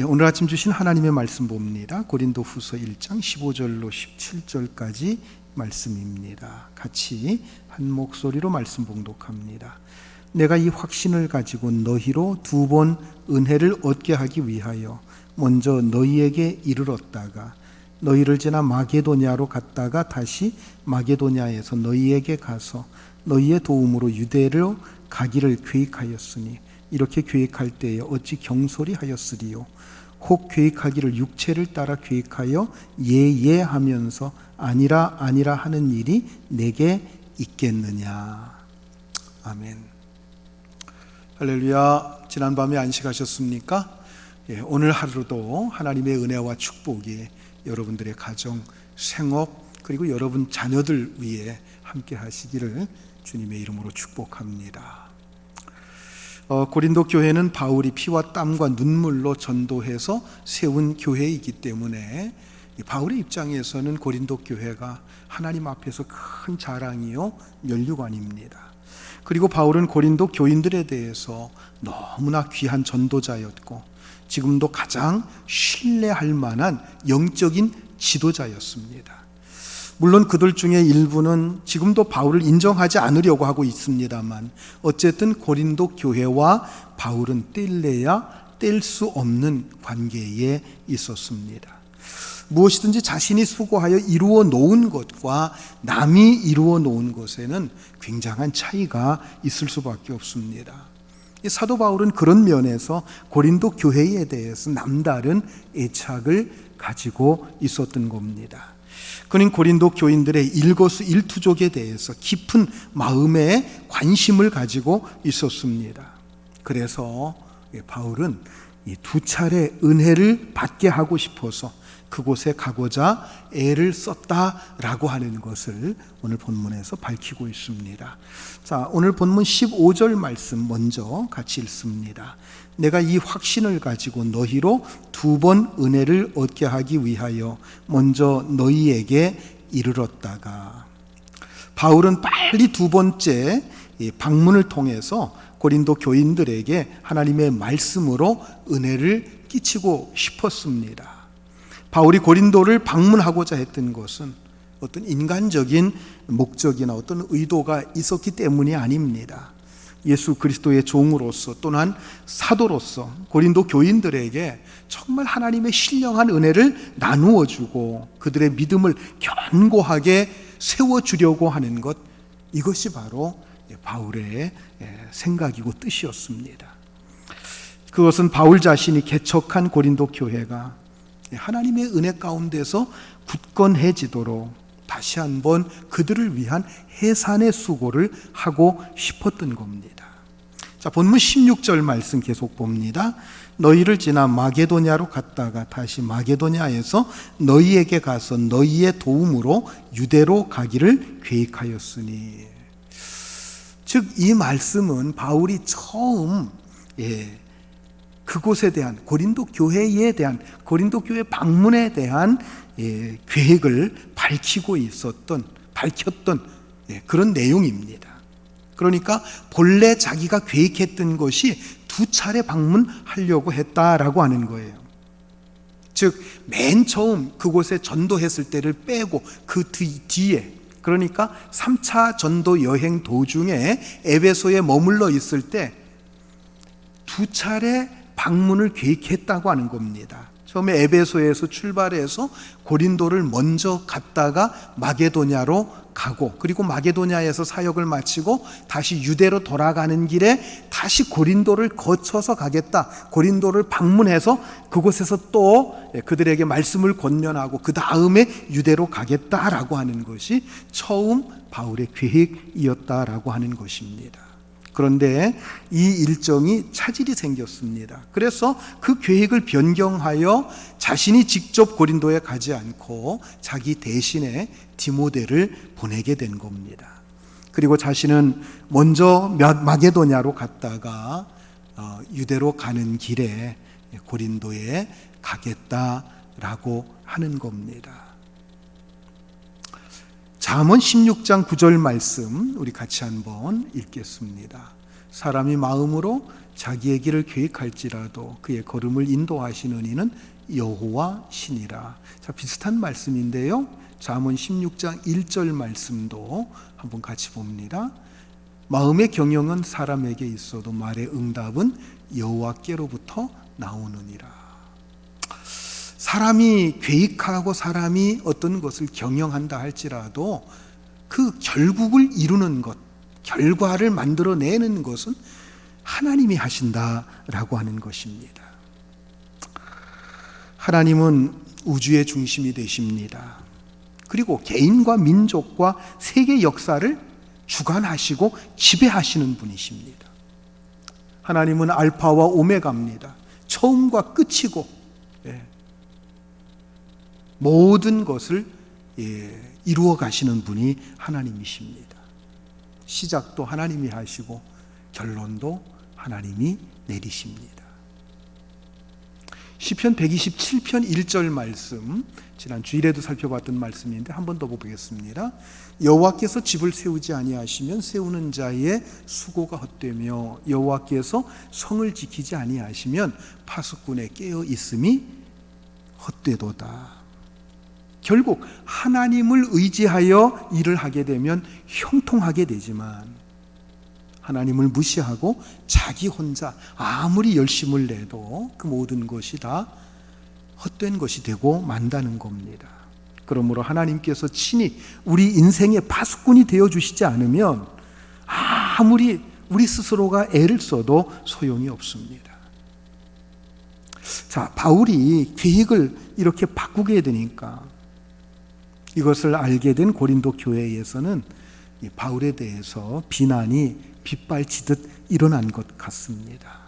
예, 오늘 아침 주신 하나님의 말씀 봅니다. 고린도 후서 1장 15절로 17절까지 말씀입니다. 같이 한 목소리로 말씀 봉독합니다. 내가 이 확신을 가지고 너희로 두 번 은혜를 얻게 하기 위하여 먼저 너희에게 이르렀다가 너희를 지나 마게도냐로 갔다가 다시 마게도냐에서 너희에게 가서 너희의 도움으로 유대로 가기를 계획하였으니 이렇게 계획할 때에 어찌 경솔히 하였으리요 혹 계획하기를 육체를 따라 계획하여 예예 하면서 아니라 아니라 하는 일이 내게 있겠느냐 아멘 할렐루야 지난밤에 안식하셨습니까? 예, 오늘 하루도 하나님의 은혜와 축복이 여러분들의 가정, 생업 그리고 여러분 자녀들 위해 함께 하시기를 주님의 이름으로 축복합니다. 어, 고린도 교회는 바울이 피와 땀과 눈물로 전도해서 세운 교회이기 때문에 바울의 입장에서는 고린도 교회가 하나님 앞에서 큰 자랑이요 면류관입니다. 그리고 바울은 고린도 교인들에 대해서 너무나 귀한 전도자였고 지금도 가장 신뢰할 만한 영적인 지도자였습니다. 물론 그들 중에 일부는 지금도 바울을 인정하지 않으려고 하고 있습니다만 어쨌든 고린도 교회와 바울은 뗄래야 뗄 수 없는 관계에 있었습니다. 무엇이든지 자신이 수고하여 이루어 놓은 것과 남이 이루어 놓은 것에는 굉장한 차이가 있을 수밖에 없습니다. 사도 바울은 그런 면에서 고린도 교회에 대해서 남다른 애착을 가지고 있었던 겁니다. 그는 고린도 교인들의 일거수 일투족에 대해서 깊은 마음의 관심을 가지고 있었습니다. 그래서 바울은 두 차례 은혜를 받게 하고 싶어서 그곳에 가고자 애를 썼다라고 하는 것을 오늘 본문에서 밝히고 있습니다. 자, 오늘 본문 15절 말씀 먼저 같이 읽습니다. 내가 이 확신을 가지고 너희로 두 번 은혜를 얻게 하기 위하여 먼저 너희에게 이르렀다가 바울은 빨리 두 번째 방문을 통해서 고린도 교인들에게 하나님의 말씀으로 은혜를 끼치고 싶었습니다. 바울이 고린도를 방문하고자 했던 것은 어떤 인간적인 목적이나 어떤 의도가 있었기 때문이 아닙니다. 예수 그리스도의 종으로서 또는 사도로서 고린도 교인들에게 정말 하나님의 신령한 은혜를 나누어 주고 그들의 믿음을 견고하게 세워 주려고 하는 것 이것이 바로 바울의 생각이고 뜻이었습니다. 그것은 바울 자신이 개척한 고린도 교회가 하나님의 은혜 가운데서 굳건해지도록 다시 한번 그들을 위한 해산의 수고를 하고 싶었던 겁니다. 자, 본문 16절 말씀 계속 봅니다. 너희를 지나 마게도냐로 갔다가 다시 마게도냐에서 너희에게 가서 너희의 도움으로 유대로 가기를 계획하였으니. 즉, 이 말씀은 바울이 처음, 예, 그곳에 대한 고린도 교회에 대한 고린도 교회 방문에 대한 예, 계획을 밝히고 있었던 밝혔던 예, 그런 내용입니다. 그러니까 본래 자기가 계획했던 것이 두 차례 방문하려고 했다라고 하는 거예요. 즉, 맨 처음 그곳에 전도했을 때를 빼고 그 뒤에 그러니까 3차 전도 여행 도중에 에베소에 머물러 있을 때 두 차례 방문을 계획했다고 하는 겁니다. 처음에 에베소에서 출발해서 고린도를 먼저 갔다가 마게도냐로 가고 그리고 마게도냐에서 사역을 마치고 다시 유대로 돌아가는 길에 다시 고린도를 거쳐서 가겠다. 고린도를 방문해서 그곳에서 또 그들에게 말씀을 권면하고 그 다음에 유대로 가겠다라고 하는 것이 처음 바울의 계획이었다라고 하는 것입니다. 그런데 이 일정이 차질이 생겼습니다. 그래서 그 계획을 변경하여 자신이 직접 고린도에 가지 않고 자기 대신에 디모데를 보내게 된 겁니다. 그리고 자신은 먼저 마게도냐로 갔다가 어, 유대로 가는 길에 고린도에 가겠다라고 하는 겁니다. 잠언 16장 9절 말씀 우리 같이 한번 읽겠습니다. 사람이 마음으로 자기의 길을 계획할지라도 그의 걸음을 인도하시는 이는 여호와 신이라. 자, 비슷한 말씀인데요. 잠언 16장 1절 말씀도 한번 같이 봅니다. 마음의 경영은 사람에게 있어도 말의 응답은 여호와께로부터 나오느니라. 사람이 계획하고 사람이 어떤 것을 경영한다 할지라도 그 결국을 이루는 것, 결과를 만들어내는 것은 하나님이 하신다라고 하는 것입니다. 하나님은 우주의 중심이 되십니다. 그리고 개인과 민족과 세계 역사를 주관하시고 지배하시는 분이십니다. 하나님은 알파와 오메가입니다. 처음과 끝이고, 예. 모든 것을 예, 이루어 가시는 분이 하나님이십니다. 시작도 하나님이 하시고 결론도 하나님이 내리십니다. 시편 127편 1절 말씀 지난 주일에도 살펴봤던 말씀인데 한 번 더 보겠습니다. 여호와께서 집을 세우지 아니하시면 세우는 자의 수고가 헛되며 여호와께서 성을 지키지 아니하시면 파수꾼의 깨어 있음이 헛되도다. 결국 하나님을 의지하여 일을 하게 되면 형통하게 되지만 하나님을 무시하고 자기 혼자 아무리 열심을 내도 그 모든 것이 다 헛된 것이 되고 만다는 겁니다. 그러므로 하나님께서 친히 우리 인생의 파수꾼이 되어 주시지 않으면 아무리 우리 스스로가 애를 써도 소용이 없습니다. 자, 바울이 계획을 이렇게 바꾸게 되니까 이것을 알게 된 고린도 교회에서는 바울에 대해서 비난이 빗발치듯 일어난 것 같습니다.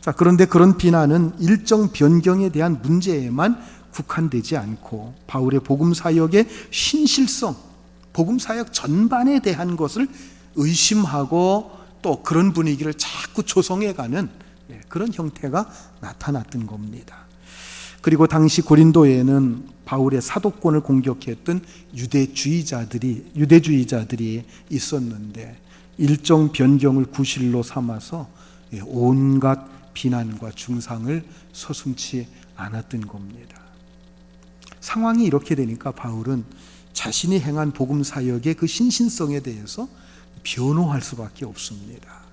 자, 그런데 그런 비난은 일정 변경에 대한 문제에만 국한되지 않고 바울의 복음 사역의 신실성, 복음 사역 전반에 대한 것을 의심하고 또 그런 분위기를 자꾸 조성해 가는 예, 그런 형태가 나타났던 겁니다. 그리고 당시 고린도에는 바울의 사도권을 공격했던 유대주의자들이 유대주의자들이 있었는데 일정 변경을 구실로 삼아서 예, 온갖 비난과 중상을 서슴치 않았던 겁니다. 상황이 이렇게 되니까 바울은 자신이 행한 복음 사역의 그 신신성에 대해서 변호할 수밖에 없습니다.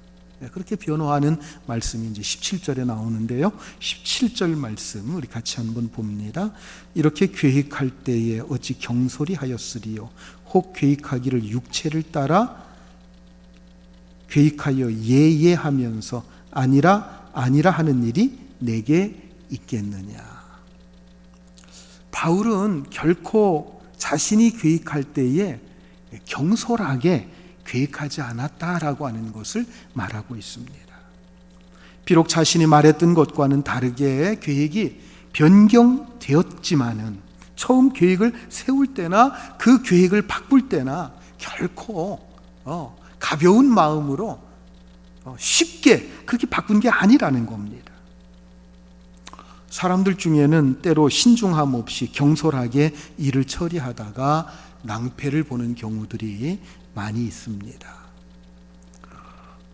네, 그렇게 변호하는 말씀이 이제 17절에 나오는데요. 17절 말씀 우리 같이 한번 봅니다. 이렇게 계획할 때에 어찌 경솔히 하였으리요. 혹 계획하기를 육체를 따라 계획하여 예예하면서 아니라 아니라 하는 일이 내게 있겠느냐. 바울은 결코 자신이 계획할 때에 경솔하게 계획하지 않았다라고 하는 것을 말하고 있습니다. 비록 자신이 말했던 것과는 다르게 계획이 변경되었지만은 처음 계획을 세울 때나 그 계획을 바꿀 때나 결코 어, 가벼운 마음으로 어, 쉽게 그렇게 바꾼 게 아니라는 겁니다. 사람들 중에는 때로 신중함 없이 경솔하게 일을 처리하다가 낭패를 보는 경우들이 많이 있습니다.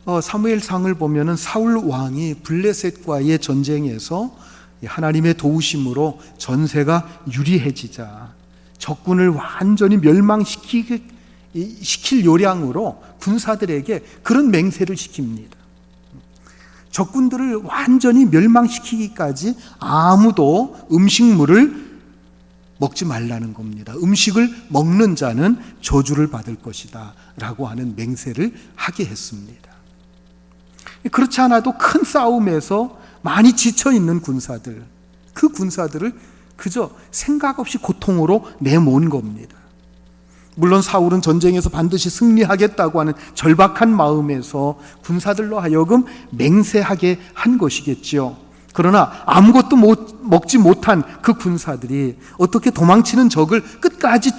어, 사무엘상을 보면은 사울 왕이 블레셋과의 전쟁에서 하나님의 도우심으로 전세가 유리해지자 적군을 완전히 멸망시킬 요량으로 군사들에게 그런 맹세를 시킵니다. 적군들을 완전히 멸망시키기까지 아무도 음식물을 먹지 말라는 겁니다. 음식을 먹는 자는 저주를 받을 것이다. 라고 하는 맹세를 하게 했습니다. 그렇지 않아도 큰 싸움에서 많이 지쳐 있는 군사들, 그 군사들을 그저 생각 없이 고통으로 내모은 겁니다. 물론 사울은 전쟁에서 반드시 승리하겠다고 하는 절박한 마음에서 군사들로 하여금 맹세하게 한 것이겠지요. 그러나 아무것도 못, 먹지 못한 그 군사들이 어떻게 도망치는 적을 끝까지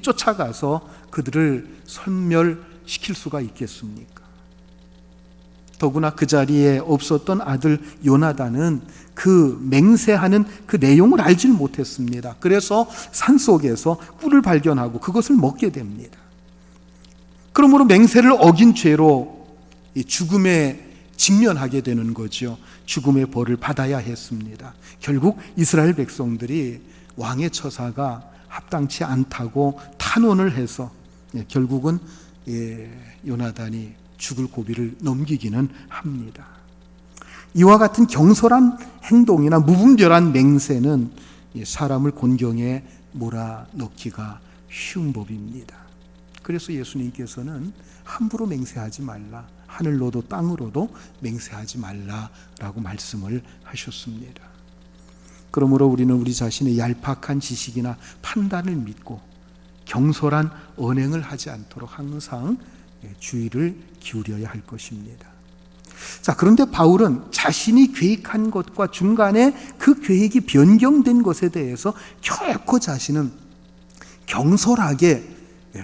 쫓아가서 그들을 선멸시킬 수가 있겠습니까? 더구나 그 자리에 없었던 아들 요나단은 그 맹세하는 그 내용을 알질 못했습니다. 그래서 산 속에서 꿀을 발견하고 그것을 먹게 됩니다. 그러므로 맹세를 어긴 죄로 죽음에 직면하게 되는 거죠. 죽음의 벌을 받아야 했습니다. 결국 이스라엘 백성들이 왕의 처사가 합당치 않다고 탄원을 해서 예, 결국은 예, 요나단이 죽을 고비를 넘기기는 합니다. 이와 같은 경솔한 행동이나 무분별한 맹세는 사람을 곤경에 몰아넣기가 쉬운 법입니다. 그래서 예수님께서는 함부로 맹세하지 말라. 하늘로도 땅으로도 맹세하지 말라라고 말씀을 하셨습니다. 그러므로 우리는 우리 자신의 얄팍한 지식이나 판단을 믿고 경솔한 언행을 하지 않도록 항상 주의를 기울여야 할 것입니다. 자, 그런데 바울은 자신이 계획한 것과 중간에 그 계획이 변경된 것에 대해서 결코 자신은 경솔하게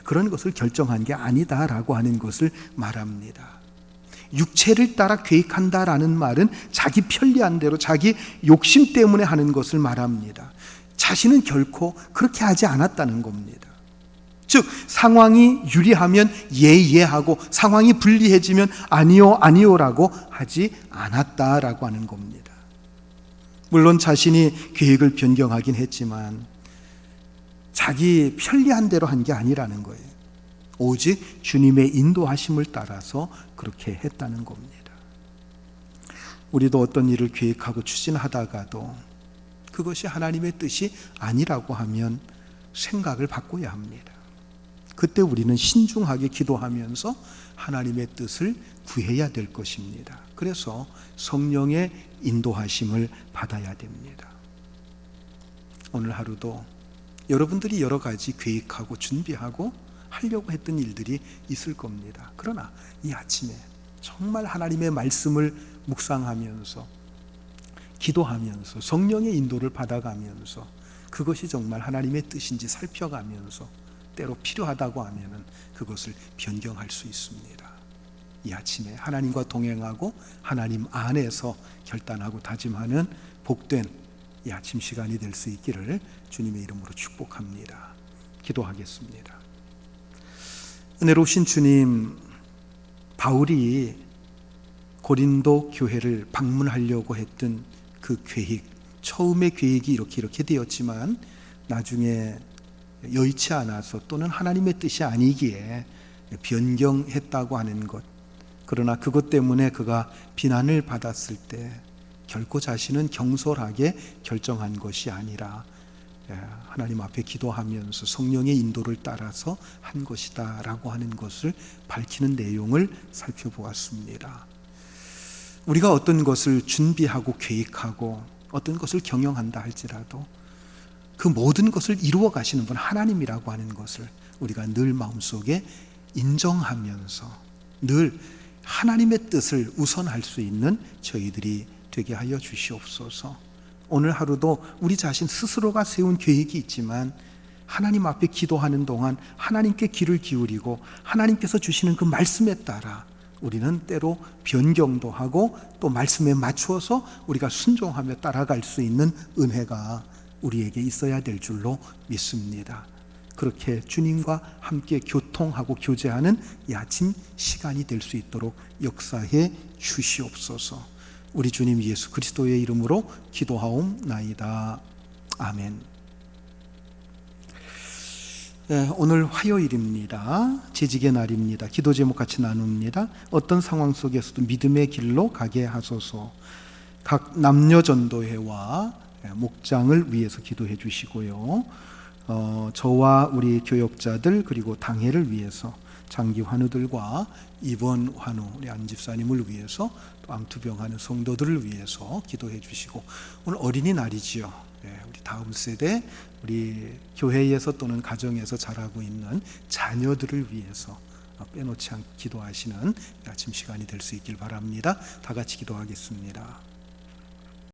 그런 것을 결정한 게 아니다라고 하는 것을 말합니다. 육체를 따라 계획한다라는 말은 자기 편리한 대로 자기 욕심 때문에 하는 것을 말합니다. 자신은 결코 그렇게 하지 않았다는 겁니다. 즉 상황이 유리하면 예예하고 상황이 불리해지면 아니요 아니요라고 하지 않았다라고 하는 겁니다. 물론 자신이 계획을 변경하긴 했지만 자기 편리한 대로 한 게 아니라는 거예요. 오직 주님의 인도하심을 따라서 그렇게 했다는 겁니다. 우리도 어떤 일을 계획하고 추진하다가도 그것이 하나님의 뜻이 아니라고 하면 생각을 바꿔야 합니다. 그때 우리는 신중하게 기도하면서 하나님의 뜻을 구해야 될 것입니다. 그래서 성령의 인도하심을 받아야 됩니다. 오늘 하루도 여러분들이 여러 가지 계획하고 준비하고 하려고 했던 일들이 있을 겁니다. 그러나 이 아침에 정말 하나님의 말씀을 묵상하면서 기도하면서 성령의 인도를 받아가면서 그것이 정말 하나님의 뜻인지 살펴가면서 때로 필요하다고 하면은 그것을 변경할 수 있습니다. 이 아침에 하나님과 동행하고 하나님 안에서 결단하고 다짐하는 복된 이 아침 시간이 될 수 있기를 주님의 이름으로 축복합니다. 기도하겠습니다. 은혜로우신 주님, 바울이 고린도 교회를 방문하려고 했던 그 계획, 처음의 계획이 이렇게 이렇게 되었지만 나중에 여의치 않아서 또는 하나님의 뜻이 아니기에 변경했다고 하는 것. 그러나 그것 때문에 그가 비난을 받았을 때 결코 자신은 경솔하게 결정한 것이 아니라 예, 하나님 앞에 기도하면서 성령의 인도를 따라서 한 것이다라고 하는 것을 밝히는 내용을 살펴보았습니다. 우리가 어떤 것을 준비하고 계획하고 어떤 것을 경영한다 할지라도 그 모든 것을 이루어 가시는 분 하나님이라고 하는 것을 우리가 늘 마음속에 인정하면서 늘 하나님의 뜻을 우선할 수 있는 저희들이 되게 하여 주시옵소서. 오늘 하루도 우리 자신 스스로가 세운 계획이 있지만 하나님 앞에 기도하는 동안 하나님께 귀를 기울이고 하나님께서 주시는 그 말씀에 따라 우리는 때로 변경도 하고 또 말씀에 맞추어서 우리가 순종하며 따라갈 수 있는 은혜가 우리에게 있어야 될 줄로 믿습니다. 그렇게 주님과 함께 교통하고 교제하는 이 아침 시간이 될 수 있도록 역사해 주시옵소서. 우리 주님 예수 그리스도의 이름으로 기도하옵나이다. 아멘. 네, 오늘 화요일입니다. 재직의 날입니다. 기도 제목 같이 나눕니다. 어떤 상황 속에서도 믿음의 길로 가게 하소서. 각 남녀 전도회와 예, 목장을 위해서 기도해 주시고요. 어, 저와 우리 교역자들 그리고 당회를 위해서 장기 환우들과 입원 환우 우리 안 집사님을 위해서 또 암투병하는 성도들을 위해서 기도해 주시고 오늘 어린이날이지요. 예, 우리 다음 세대 우리 교회에서 또는 가정에서 자라고 있는 자녀들을 위해서 어, 빼놓지 않고 기도하시는 아침 시간이 될 수 있길 바랍니다. 다 같이 기도하겠습니다.